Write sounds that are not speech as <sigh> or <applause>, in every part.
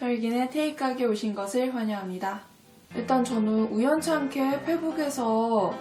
설기의 테이크하게 오신 것을 환영합니다. 일단 저는 우연찮게 페북에서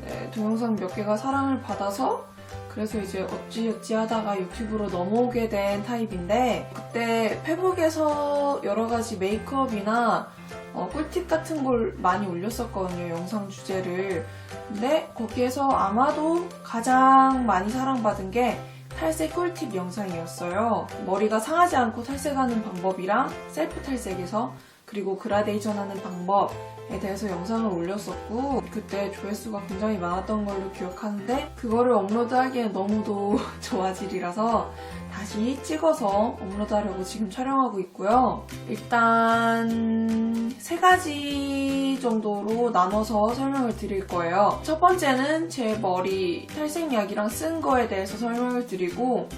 네, 동영상 몇 개가 사랑을 받아서 그래서 이제 어찌어찌 하다가 유튜브로 넘어오게 된 타입인데 그때 페북에서 여러 가지 메이크업이나 어, 꿀팁 같은 걸 많이 올렸었거든요 영상 주제를 근데 거기에서 아마도 가장 많이 사랑받은 게 탈색 꿀팁 영상이었어요. 머리가 상하지 않고 탈색하는 방법이랑 셀프 탈색에서 그리고 그라데이션 하는 방법에 대해서 영상을 올렸었고 그때 조회수가 굉장히 많았던 걸로 기억하는데 그거를 업로드하기엔 너무도 <laughs> 좋아질이라서 다시 찍어서 업로드하려고 지금 촬영하고 있고요. 일단 세 가지 정도로 나눠서 설명을 드릴 거예요. 첫 번째는 제 머리 탈색약이랑 쓴 거에 대해서 설명을 드리고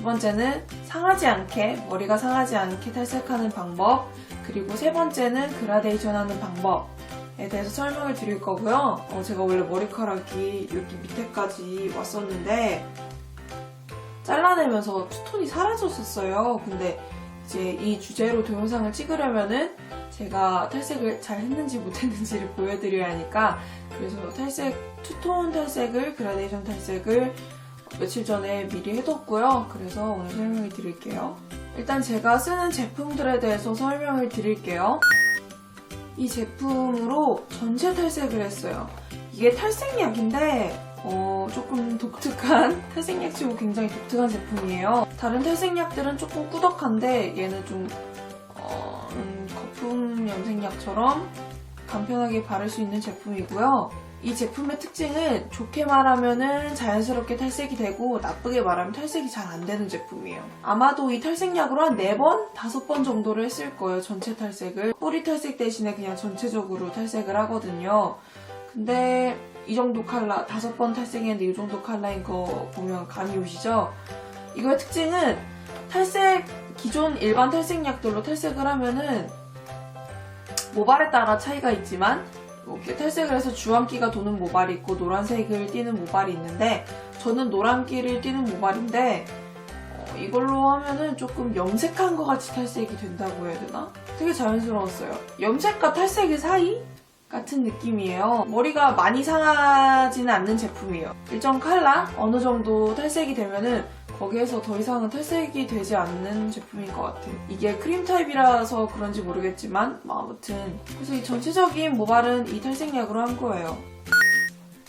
두 번째는 상하지 않게 머리가 상하지 않게 탈색하는 방법 그리고 세 번째는 그라데이션 하는 방법에 대해서 설명을 드릴 거고요. 어, 제가 원래 머리카락이 여기 밑에까지 왔었는데 잘라내면서 투톤이 사라졌었어요. 근데 이제 이 주제로 동영상을 찍으려면은 제가 탈색을 잘 했는지 못했는지를 <laughs> 보여드려야 하니까 그래서 탈색, 투톤 탈색을, 그라데이션 탈색을 며칠 전에 미리 해뒀고요. 그래서 오늘 설명을 드릴게요. 일단 제가 쓰는 제품들에 대해서 설명을 드릴게요. 이 제품으로 전체 탈색을 했어요. 이게 탈색약인데 어, 조금 독특한 <laughs> 탈색약 치고 굉장히 독특한 제품이에요. 다른 탈색약들은 조금 꾸덕한데 얘는 좀 어, 음, 거품 염색약처럼 간편하게 바를 수 있는 제품이고요. 이 제품의 특징은 좋게 말하면은 자연스럽게 탈색이 되고 나쁘게 말하면 탈색이 잘 안 되는 제품이에요. 아마도 이 탈색약으로 한 4번, 5번 정도를 했을 거예요. 전체 탈색을. 뿌리 탈색 대신에 그냥 전체적으로 탈색을 하거든요. 근데 이 정도 컬러, 5번 탈색했는데 이 정도 컬러인 거 보면 감이 오시죠? 이거의 특징은 탈색, 기존 일반 탈색약들로 탈색을 하면은 모발에 따라 차이가 있지만 이렇게 탈색을 해서 주황기가 도는 모발이 있고 노란색을 띠는 모발이 있는데 저는 노란기를 띠는 모발인데 어, 이걸로 하면은 조금 염색한 것 같이 탈색이 된다고 해야 되나? 되게 자연스러웠어요. 염색과 탈색의 사이? 같은 느낌이에요. 머리가 많이 상하지는 않는 제품이에요. 일정 컬러 어느 정도 탈색이 되면은 거기에서 더 이상은 탈색이 되지 않는 제품인 것 같아요. 이게 크림 타입이라서 그런지 모르겠지만 뭐 아무튼 그래서 이 전체적인 모발은 이 탈색약으로 한 거예요.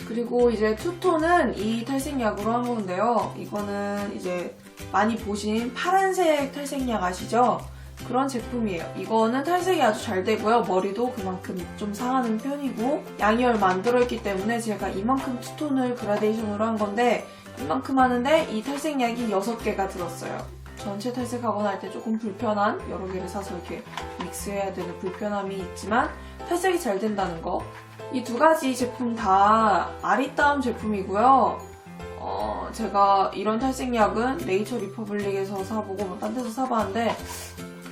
그리고 이제 투톤은 이 탈색약으로 한 건데요. 이거는 이제 많이 보신 파란색 탈색약 아시죠? 그런 제품이에요. 이거는 탈색이 아주 잘 되고요. 머리도 그만큼 좀 상하는 편이고 양이 얼마 안 들어있기 때문에 제가 이만큼 투톤을 그라데이션으로 한 건데 이만큼 하는데 이 탈색약이 6개가 들었어요. 전체 탈색하거나 할 때 조금 불편한 여러 개를 사서 이렇게 믹스해야 되는 불편함이 있지만 탈색이 잘 된다는 거. 이 두 가지 제품 다 아리따움 제품이고요. 어, 제가 이런 탈색약은 네이처 리퍼블릭에서 사보고 뭐 딴 데서 사봤는데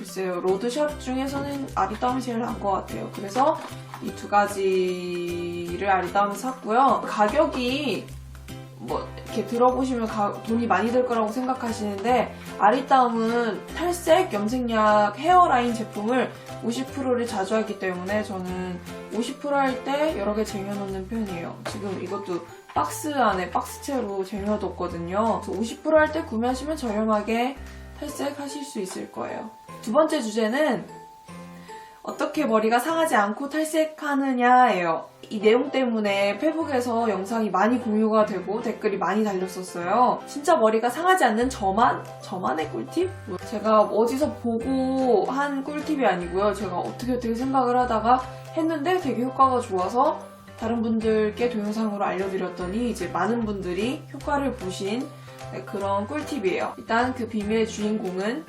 글쎄요 로드샵 중에서는 아리따움이 제일 나은 것 같아요. 그래서 이 두 가지를 아리따움에서 샀고요. 가격이 뭐 이렇게 들어보시면 가- 돈이 많이 들 거라고 생각하시는데 아리따움은 탈색, 염색약, 헤어라인 제품을 50%를 자주 하기 때문에 저는 50%할 때 여러 개 쟁여놓는 편이에요. 지금 이것도 박스 안에 박스채로 쟁여뒀거든요. 그래서 50%할 때 구매하시면 저렴하게 탈색하실 수 있을 거예요. 두 번째 주제는 어떻게 머리가 상하지 않고 탈색하느냐예요. 이 내용 때문에 페북에서 영상이 많이 공유가 되고 댓글이 많이 달렸었어요. 진짜 머리가 상하지 않는 저만? 저만의 꿀팁? 뭐 제가 어디서 보고 한 꿀팁이 아니고요. 제가 어떻게 어떻게 생각을 하다가 했는데 되게 효과가 좋아서 다른 분들께 동영상으로 알려드렸더니 이제 많은 분들이 효과를 보신 네, 그런 꿀팁이에요. 일단 그 비밀의 주인공은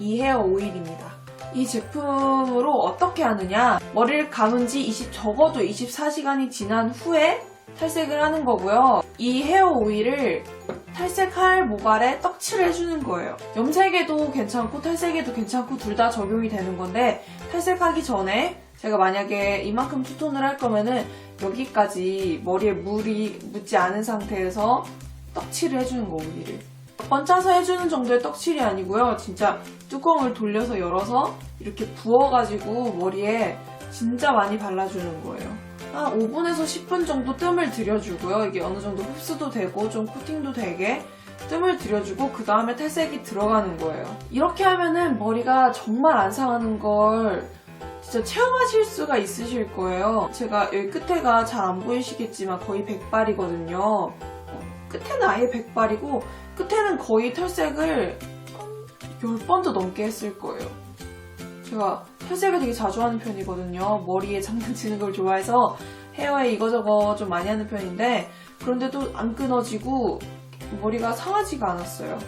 이 헤어 오일입니다. 이 제품으로 어떻게 하느냐? 머리를 감은 지 20, 적어도 24시간이 지난 후에 탈색을 하는 거고요. 이 헤어 오일을 탈색할 모발에 떡칠을 해주는 거예요. 염색에도 괜찮고 탈색에도 괜찮고 둘 다 적용이 되는 건데 탈색하기 전에 제가 만약에 이만큼 투톤을 할 거면은 여기까지 머리에 물이 묻지 않은 상태에서 떡칠을 해주는 거 오일을 번 짜서 해주는 정도의 떡칠이 아니고요. 진짜 뚜껑을 돌려서 열어서 이렇게 부어가지고 머리에 진짜 많이 발라주는 거예요. 한 5분에서 10분 정도 뜸을 들여주고요. 이게 어느 정도 흡수도 되고 좀 코팅도 되게 뜸을 들여주고 그 다음에 탈색이 들어가는 거예요. 이렇게 하면은 머리가 정말 안 상하는 걸 진짜 체험하실 수가 있으실 거예요. 제가 여기 끝에가 잘 안 보이시겠지만 거의 백발이거든요. 어, 끝에는 아예 백발이고 끝에는 거의 탈색을 한 10번도 넘게 했을 거예요. 제가 탈색을 되게 자주 하는 편이거든요. 머리에 장난치는 걸 좋아해서 헤어에 이거저거 좀 많이 하는 편인데 그런데도 안 끊어지고 머리가 상하지가 않았어요.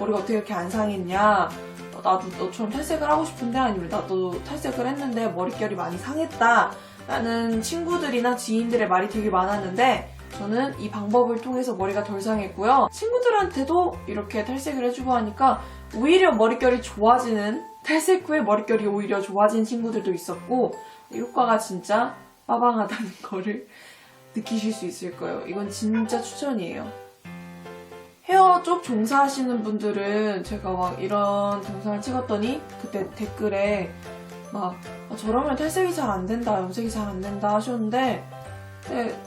머리가 어떻게 이렇게 안 상했냐? 어, 나도 너처럼 탈색을 하고 싶은데 아니면 나도 탈색을 했는데 머릿결이 많이 상했다. 라는 친구들이나 지인들의 말이 되게 많았는데 저는 이 방법을 통해서 머리가 덜 상했고요. 친구들한테도 이렇게 탈색을 해주고 하니까 오히려 머릿결이 좋아지는 탈색 후에 머릿결이 오히려 좋아진 친구들도 있었고 효과가 진짜 빠방하다는 <laughs> 거를 느끼실 수 있을 거예요. 이건 진짜 추천이에요. 헤어 쪽 종사하시는 분들은 제가 막 이런 동영상을 찍었더니 그때 댓글에 막 어, 저러면 탈색이 잘 안 된다, 염색이 잘 안 된다 하셨는데 네,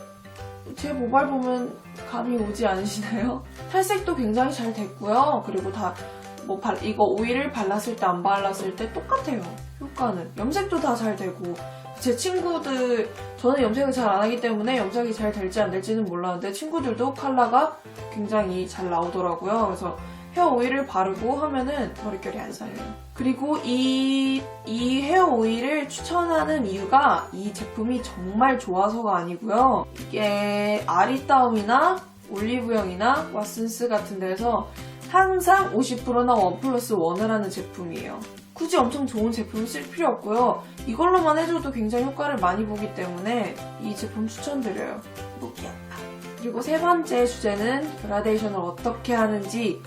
제 모발 보면 감이 오지 않으시나요? <laughs> 탈색도 굉장히 잘 됐고요. 그리고 다 뭐 이거 오일을 발랐을 때 안 발랐을 때 똑같아요. 효과는 염색도 다 잘 되고 제 친구들 저는 염색을 잘 안 하기 때문에 염색이 잘 될지 안 될지는 몰랐는데 친구들도 컬러가 굉장히 잘 나오더라고요. 그래서 헤어 오일을 바르고 하면은 머릿결이 안 상해요. 그리고 이, 이 헤어 오일을 추천하는 이유가 이 제품이 정말 좋아서가 아니고요. 이게 아리따움이나 올리브영이나 왓슨스 같은 데서 항상 50%나 원 플러스 원을 하는 제품이에요. 굳이 엄청 좋은 제품을 쓸 필요 없고요. 이걸로만 해줘도 굉장히 효과를 많이 보기 때문에 이 제품 추천드려요. 아파. 그리고 세 번째 주제는 그라데이션을 어떻게 하는지에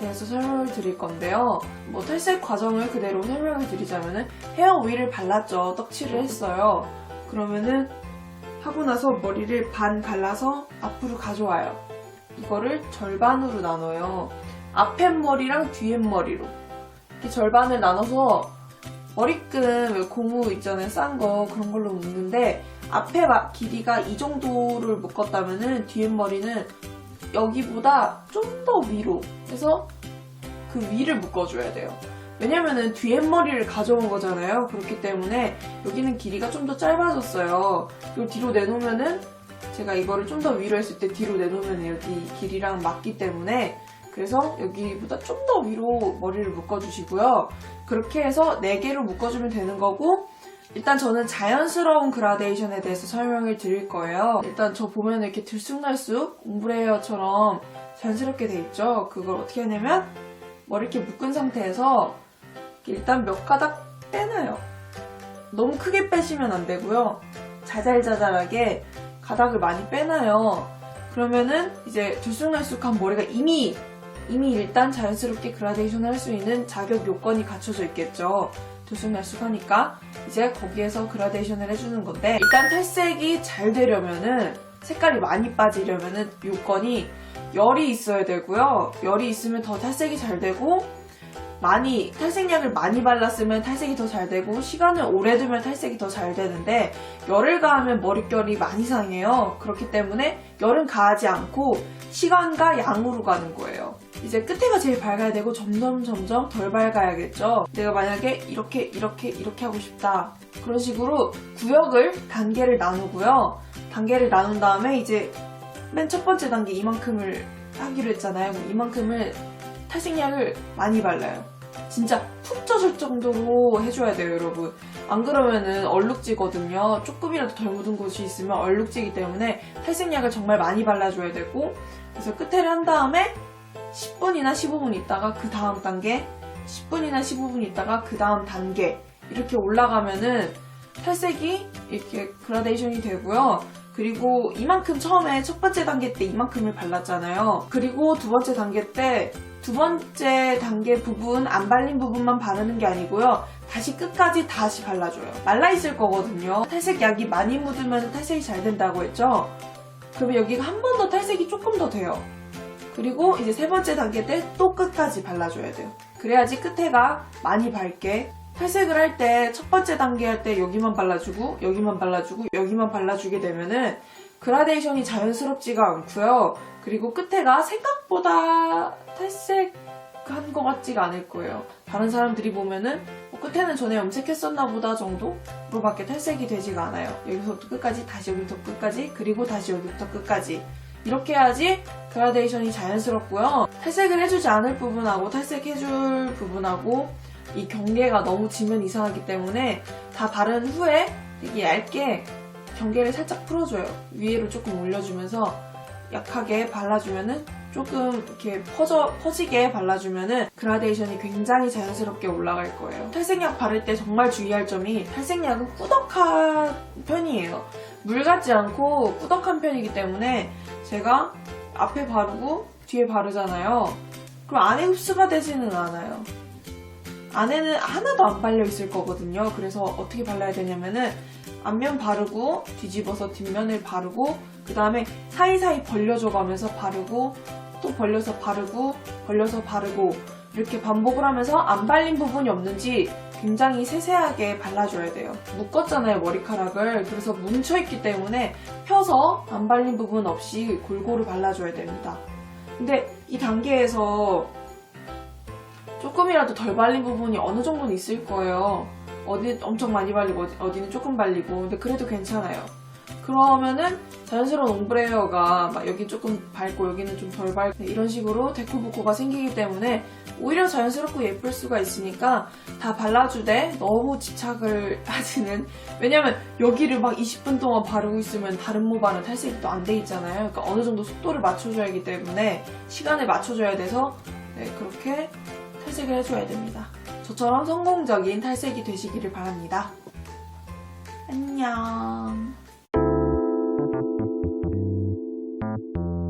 대해서 설명을 드릴 건데요. 뭐 탈색 과정을 그대로 설명을 드리자면은 헤어 오일을 발랐죠. 떡칠을 했어요. 그러면은 하고 나서 머리를 반 갈라서 앞으로 가져와요. 이거를 절반으로 나눠요. 앞에 머리랑 뒤에 머리로. 이렇게 절반을 나눠서 머리끈 왜 고무 있잖아요. 싼 거 그런 걸로 묶는데 앞에 마- 길이가 이 정도를 묶었다면은 뒤에 머리는 여기보다 좀 더 위로 해서 그 위를 묶어줘야 돼요. 왜냐면은 뒤에 머리를 가져온 거잖아요. 그렇기 때문에 여기는 길이가 좀 더 짧아졌어요. 그리고 뒤로 내놓으면은 제가 이거를 좀 더 위로 했을 때 뒤로 내놓으면 여기 길이랑 맞기 때문에 그래서 여기보다 좀 더 위로 머리를 묶어주시고요. 그렇게 해서 4개로 묶어주면 되는 거고 일단 저는 자연스러운 그라데이션에 대해서 설명을 드릴 거예요. 일단 저 보면 이렇게 들쑥날쑥 옴브레 헤어처럼 자연스럽게 돼 있죠. 그걸 어떻게 하냐면 머리 이렇게 묶은 상태에서 일단 몇 가닥 빼놔요. 너무 크게 빼시면 안 되고요. 자잘자잘하게 가닥을 많이 빼놔요. 그러면은 이제 들쑥날쑥한 머리가 이미 이미 일단 자연스럽게 그라데이션을 할 수 있는 자격 요건이 갖춰져 있겠죠. 들쑥날쑥하니까 이제 거기에서 그라데이션을 해주는 건데 일단 탈색이 잘 되려면은 색깔이 많이 빠지려면은 요건이 열이 있어야 되고요. 열이 있으면 더 탈색이 잘 되고 많이 탈색약을 많이 발랐으면 탈색이 더 잘 되고 시간을 오래 두면 탈색이 더 잘 되는데 열을 가하면 머릿결이 많이 상해요. 그렇기 때문에 열은 가하지 않고 시간과 양으로 가는 거예요. 이제 끝에가 제일 밝아야 되고 점점 점점 덜 밝아야겠죠. 내가 만약에 이렇게 이렇게 이렇게 하고 싶다. 그런 식으로 구역을 단계를 나누고요. 단계를 나눈 다음에 이제 맨 첫 번째 단계 이만큼을 하기로 했잖아요. 이만큼을 탈색약을 많이 발라요. 진짜 푹 젖을 정도로 해줘야 돼요, 여러분. 안 그러면은 얼룩지거든요. 조금이라도 덜 묻은 곳이 있으면 얼룩지기 때문에 탈색약을 정말 많이 발라줘야 되고, 그래서 끝에를 한 다음에 10분이나 15분 있다가 그 다음 단계, 10분이나 15분 있다가 그 다음 단계, 이렇게 올라가면은 탈색이 이렇게 그라데이션이 되고요. 그리고 이만큼 처음에 첫 번째 단계 때 이만큼을 발랐잖아요. 그리고 두 번째 단계 때 두 번째 단계 부분 안 발린 부분만 바르는 게 아니고요. 다시 끝까지 다시 발라줘요. 말라 있을 거거든요. 탈색약이 많이 묻으면 탈색이 잘 된다고 했죠. 그러면 여기가 한 번 더 탈색이 조금 더 돼요. 그리고 이제 세 번째 단계 때 또 끝까지 발라줘야 돼요. 그래야지 끝에가 많이 밝게 탈색을 할 때 첫 번째 단계 할 때 여기만 발라주고 여기만 발라주고 여기만 발라주게 되면은 그라데이션이 자연스럽지가 않고요. 그리고 끝에가 생각보다 탈색한 것 같지가 않을 거예요. 다른 사람들이 보면은 어, 끝에는 전에 염색했었나 보다 정도로밖에 탈색이 되지가 않아요. 여기서부터 끝까지 다시 여기부터 끝까지 그리고 다시 여기부터 끝까지 이렇게 해야지 그라데이션이 자연스럽고요. 탈색을 해주지 않을 부분하고 탈색해줄 부분하고 이 경계가 너무 지면 이상하기 때문에 다 바른 후에 되게 얇게 경계를 살짝 풀어줘요. 위로 조금 올려주면서 약하게 발라주면은 조금 이렇게 퍼져, 퍼지게 발라주면은 그라데이션이 굉장히 자연스럽게 올라갈 거예요. 탈색약 바를 때 정말 주의할 점이 탈색약은 꾸덕한 편이에요. 물 같지 않고 꾸덕한 편이기 때문에 제가 앞에 바르고 뒤에 바르잖아요. 그럼 안에 흡수가 되지는 않아요. 안에는 하나도 안 발려 있을 거거든요. 그래서 어떻게 발라야 되냐면은 앞면 바르고 뒤집어서 뒷면을 바르고 그 다음에 사이사이 벌려줘 가면서 바르고 또 벌려서 바르고 벌려서 바르고 이렇게 반복을 하면서 안 발린 부분이 없는지 굉장히 세세하게 발라줘야 돼요. 묶었잖아요, 머리카락을. 그래서 뭉쳐있기 때문에 펴서 안 발린 부분 없이 골고루 발라줘야 됩니다. 근데 이 단계에서 조금이라도 덜 발린 부분이 어느 정도는 있을 거예요. 어디 엄청 많이 발리고 어디- 어디는 조금 발리고 근데 그래도 괜찮아요. 그러면은 자연스러운 옴브레어가 막 여기 조금 밝고 여기는 좀 덜 밝고 이런 식으로 데코보코가 생기기 때문에 오히려 자연스럽고 예쁠 수가 있으니까 다 발라주되 너무 집착을 <laughs> 하지는 왜냐면 여기를 막 20분 동안 바르고 있으면 다른 모발은 탈색이 또 안 돼 있잖아요. 그러니까 어느 정도 속도를 맞춰줘야 하기 때문에 시간을 맞춰줘야 돼서 네, 그렇게 탈색을 해줘야 됩니다. 저처럼 성공적인 탈색이 되시기를 바랍니다. 안녕.